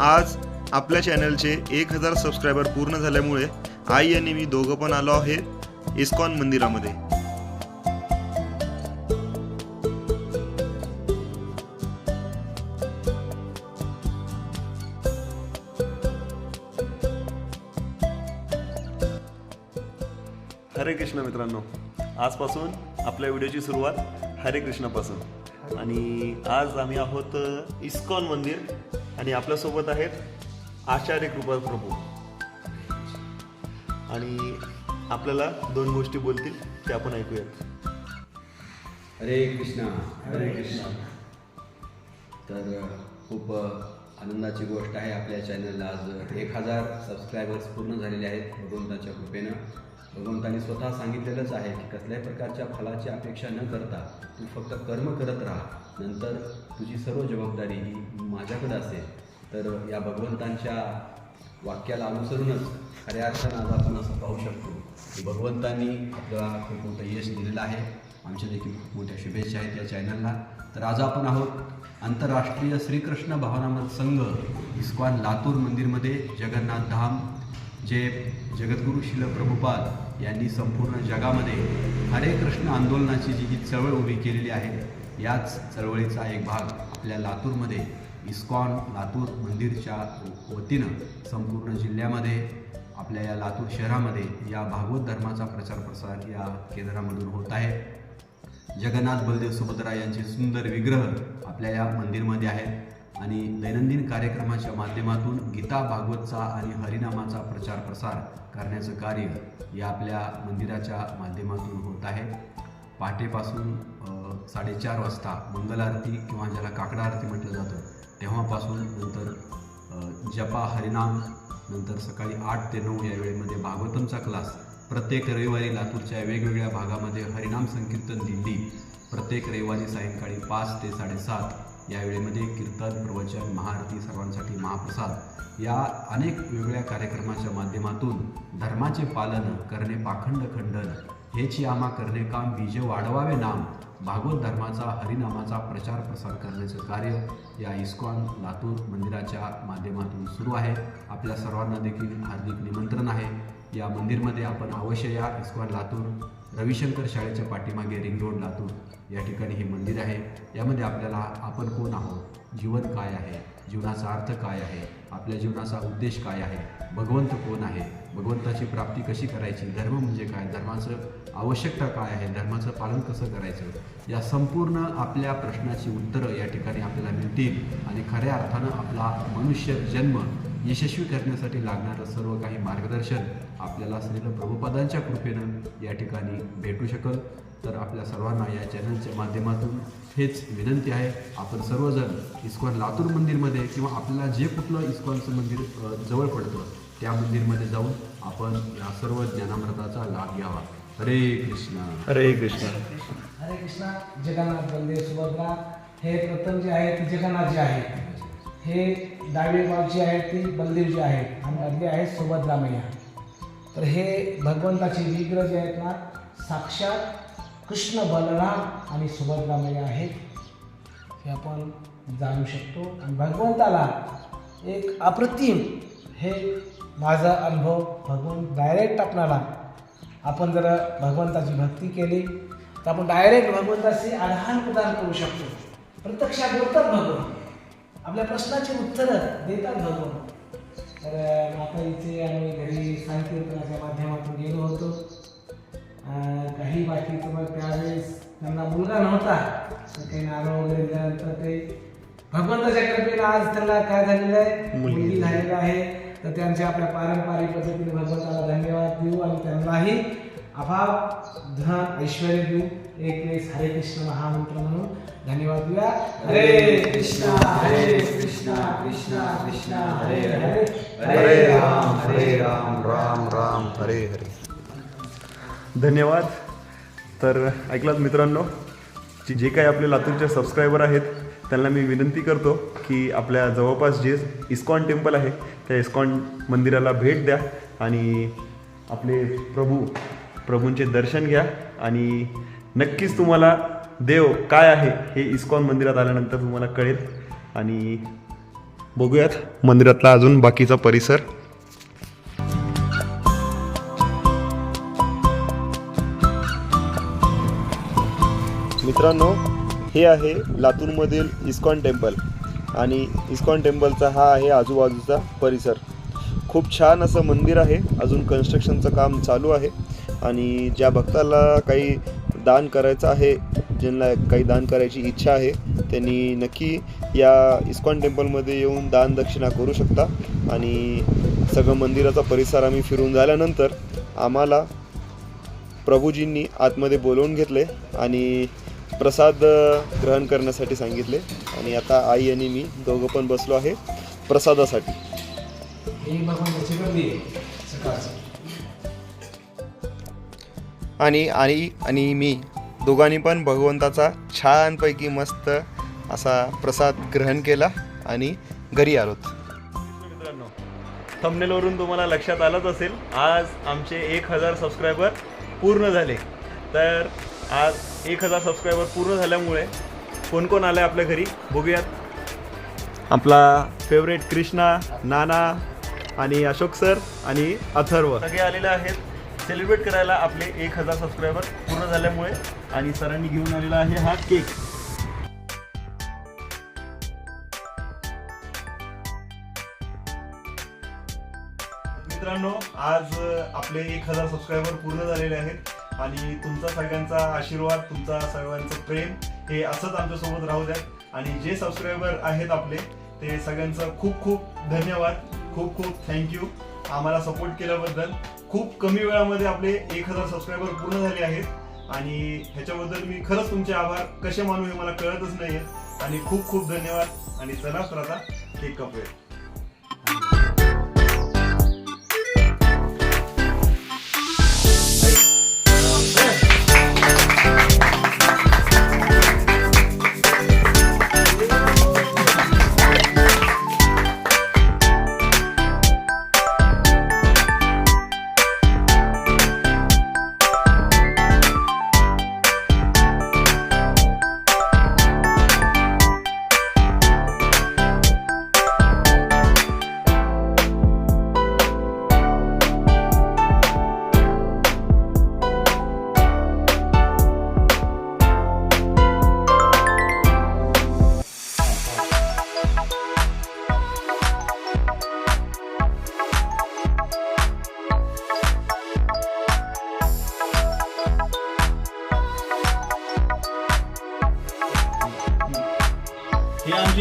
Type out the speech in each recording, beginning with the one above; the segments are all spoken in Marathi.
आज आपल्या चॅनलचे एक हजार सबस्क्रायबर पूर्ण झाल्यामुळे आई आणि मी दोघं पण आलो आहे इस्कॉन मंदिरामध्ये. हरे कृष्ण मित्रांनो आजपासून आपल्या व्हिडिओची सुरुवात हरे कृष्णापासून. आणि आज आम्ही आहोत इस्कॉन मंदिर. आणि आपल्यासोबत आहेत आचार्य कृपा प्रभू. आणि आपल्याला दोन गोष्टी बोलतील ते आपण ऐकूयात. हरे कृष्णा हरे कृष्णा. तर खूप आनंदाची गोष्ट आहे आपल्या चॅनलला. आज एक हजार सबस्क्रायबर्स पूर्ण झालेले आहेत भगवंताच्या कृपेनं. भगवंताने स्वतः सांगितलेलंच आहे की कसल्याही प्रकारच्या फलाची अपेक्षा न करता तू फक्त कर्म करत राहा. नंतर तुझी सर्व जबाबदारी ही माझ्याकडे असेल. तर या भगवंतांच्या वाक्याला अनुसरूनच खऱ्या अर्थानं आज आपण असं पाहू शकतो की भगवंतांनी आपल्याला खूप मोठं यश दिलेलं आहे. आमच्या देखील खूप मोठ्या शुभेच्छा आहेत या चॅनलला. तर आज आपण आहोत आंतरराष्ट्रीय श्रीकृष्ण भावनामत संघ इस्कॉन लातूर मंदिरमध्ये. जगन्नाथ धाम जे जगद्गुरू शिल प्रभुपाद यांनी संपूर्ण जगामध्ये हरे कृष्ण आंदोलनाची जी ही चळवळ उभी केलेली आहे याच चळवळीचा एक भाग आपल्या लातूरमध्ये इस्कॉन लातूर मंदिरच्या वतीनं संपूर्ण जिल्ह्यामध्ये आपल्या या लातूर शहरामध्ये या भागवत धर्माचा प्रचार प्रसार या केंद्रामधून होत आहे. जगन्नाथ बलदेव सुभद्रा यांचे सुंदर विग्रह आपल्या या मंदिरमध्ये आहेत. आणि दैनंदिन कार्यक्रमाच्या माध्यमातून गीता भागवतचा आणि हरिनामाचा प्रचार प्रसार करण्याचं कार्य या आपल्या मंदिराच्या माध्यमातून होत आहे. पहाटेपासून साडेचार वाजता मंगल आरती किंवा ज्याला काकडा आरती म्हटलं जातं तेव्हापासून नंतर जपा हरिनाम नंतर सकाळी आठ ते नऊ या वेळेमध्ये भागवतमचा क्लास प्रत्येक रविवारी लातूरच्या वेगवेगळ्या भागामध्ये हरिनाम संकीर्तन दिंडी प्रत्येक रविवारी सायंकाळी पाच ते साडेसात. या वेळेमध्ये कीर्तन प्रवचन महाआरती सर्वांसाठी महाप्रसाद. या अनेक वेगवेगळ्या कार्यक्रमाच्या माध्यमातून धर्माचे पालन करणे पाखंड खंडन. हेची आमा करणे काम बीज वाढवावे नाम. भागवत धर्माचा हरिनामाचा प्रचार प्रसार करण्याचं कार्य या इस्कॉन लातूर मंदिराच्या माध्यमातून सुरू आहे. आपल्या सर्वांना देखील हार्दिक निमंत्रण आहे. या मंदिरमध्ये आपण अवश्य या इस्कॉन लातूर रविशंकर शाळेच्या पाठीमागे रिंग रोड लातूर या ठिकाणी हे मंदिर आहे. यामध्ये आपल्याला आपण कोण आहोत? जीवन काय आहे? जीवनाचा अर्थ काय आहे? आपल्या जीवनाचा उद्देश काय आहे? भगवंत कोण आहे? भगवंताची प्राप्ती कशी करायची? धर्म म्हणजे काय? धर्माचं आवश्यकता काय आहे? धर्माचं पालन कसं करायचं? या संपूर्ण आपल्या प्रश्नाची उत्तरं या ठिकाणी आपल्याला मिळतील आणि खऱ्या अर्थानं आपला मनुष्य जन्म यशस्वी करण्यासाठी लागणारं सर्व काही मार्गदर्शन आपल्याला श्रील प्रभुपादांच्या कृपेनं या ठिकाणी भेटू शकल. तर आपल्या सर्वांना या चॅनलच्या माध्यमातून हेच विनंती आहे. आपण सर्वजण इस्कॉन लातूर मंदिरमध्ये किंवा आपल्याला जे कुठलं इस्कॉनचं मंदिर जवळ पडतं त्या मंदिरमध्ये जाऊन आपण या सर्व ज्ञानामृताचा लाभ घ्यावा. हरे कृष्ण. हरे कृष्ण. हरे कृष्णा. जगन्नाथ बलदेव सुभद्रा हे प्रथम जे आहे ते जगन्नाथ जे आहे हे डावी बाजूची आहे ती बलदेव जी आहे आणि अगदी आहे सुभद्रा मैया. तर हे भगवंताचे विग्रह जे आहेत ना साक्षात कृष्ण बलराम आणि सुभद्रा मैया आहेत. हे आपण जाणू शकतो. आणि भगवंताला एक अप्रतिम हे माझा अनुभव भगवंत डायरेक्ट आपणाला आपण जर भगवंताची भक्ती केली तर आपण डायरेक्ट भगवंताशी आधान प्रदान करू शकतो. प्रत्यक्षात बोलतात भगवंत. आपल्या प्रश्नाची उत्तरं देतात भगवंत तर माताईचे आम्ही घरी सांकीर्तनाच्या माध्यमातून गेलो होतो. काही बाकी मग त्यावेळेस त्यांना मुलगा नव्हता. तर काही नारळ वगैरे दिल्यानंतर ते भगवंताच्या कृपेनं आज त्यांना काय झालेलं आहे? मुलगी झालेली आहे. तर त्यांच्या आपल्या पारंपरिक पद्धतीने भगवंताला धन्यवाद देऊ आणि त्यांनाही अभाव धन ऐश्वर देऊ. एक वेळेस हरे कृष्ण महामंत्र म्हणून धन्यवाद देऊया. हरे कृष्णा हरे कृष्णा कृष्णा कृष्णा हरे हरे हरे राम हरे राम राम. राम हरे हरे. धन्यवाद. तर ऐकलात मित्रांनो जे जे काही आपले लातूरचे सबस्क्रायबर आहेत त्यांना मी विनंती करतो की आपल्या जवळपास जे इस्कॉन टेम्पल आहे त्या इस्कॉन मंदिराला भेट द्या आणि आपले प्रभू प्रभूंचे दर्शन घ्या आणि नक्कीच तुम्हाला देव काय आहे हे इस्कॉन मंदिरात आल्यानंतर तुम्हाला कळेल. आणि बघूयात मंदिरातला अजून बाकीचा परिसर. मित्रांनो हे आहे लातूरमधील इस्कॉन टेम्पल. आणि इस्कॉन टेम्पलचा हा आहे आजूबाजूचा परिसर. खूप छान असं मंदिर आहे. अजून कन्स्ट्रक्शनचं काम चालू आहे. आणि ज्या भक्ताला काही दान करायचं आहे ज्यांना काही दान करायची इच्छा आहे त्यांनी नक्की या इस्कॉन टेम्पलमध्ये येऊन दान दक्षिणा करू शकता. आणि सगळं मंदिराचा परिसर आम्ही फिरून झाल्यानंतर आम्हाला प्रभूजींनी आतमध्ये बोलवून घेतले आणि प्रसाद ग्रहण करण्यासाठी सांगितले. आणि आता आई आणि मी दोघं पण बसलो आहे प्रसादासाठी. आणि आई आणि मी दोघांनी पण भगवंताचा छानपैकी मस्त असा प्रसाद ग्रहण केला आणि घरी आलोत. मित्रांनो थंबनेलवरून तुम्हाला लक्षात आलंच असेल आज आमचे एक हजार सबस्क्रायबर पूर्ण झाले. तर आज एक हजार सबस्क्रायबर पूर्ण झाल्यामुळे कोण कोण आलं आपल्या घरी? बघूयात. आपला फेवरेट कृष्णा नाना आणि अशोक सर आणि अथर्व. सगळे आलेले आहेत. सेलिब्रेट करायला आपले एक हजार सबस्क्रायबर पूर्ण झाल्यामुळे आणि सरांनी घेऊन आलेला आहे हा केक. मित्रांनो आज आपले एक हजार सबस्क्रायबर पूर्ण झालेले आहेत आणि तुमचा सगळ्यांचा आशीर्वाद तुमचा सर्वांचं प्रेम हे असंच आमच्यासोबत राहू द्या आणि जे सबस्क्रायबर आहेत आपले ते सगळ्यांचं खूप खूप धन्यवाद. खूप खूप थँक्यू आम्हाला सपोर्ट केल्याबद्दल खूप कमी वेळामध्ये आपले एक हजार सबस्क्रायबर पूर्ण झाले आहेत. आणि ह्याच्याबद्दल मी खरंच तुमचे आभार. कसे मानू हे मला कळतच नाहीये. आणि खूप खूप धन्यवाद. आणि चला तर आता केक कापूया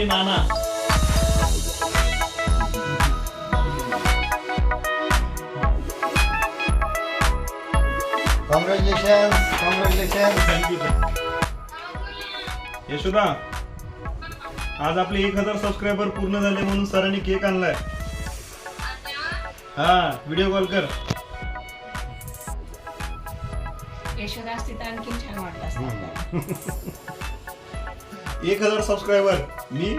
नाना. Congratulations, congratulations. Thank you Yashoda आज आपले एक हजार सबस्क्रायबर पूर्ण झाले म्हणून सरांनी केक आणलाय. हा व्हिडिओ कॉल कर. यशोदा असती तर आणखीन छान वाटलं असतं. एक हजार सबस्क्रायबर मी?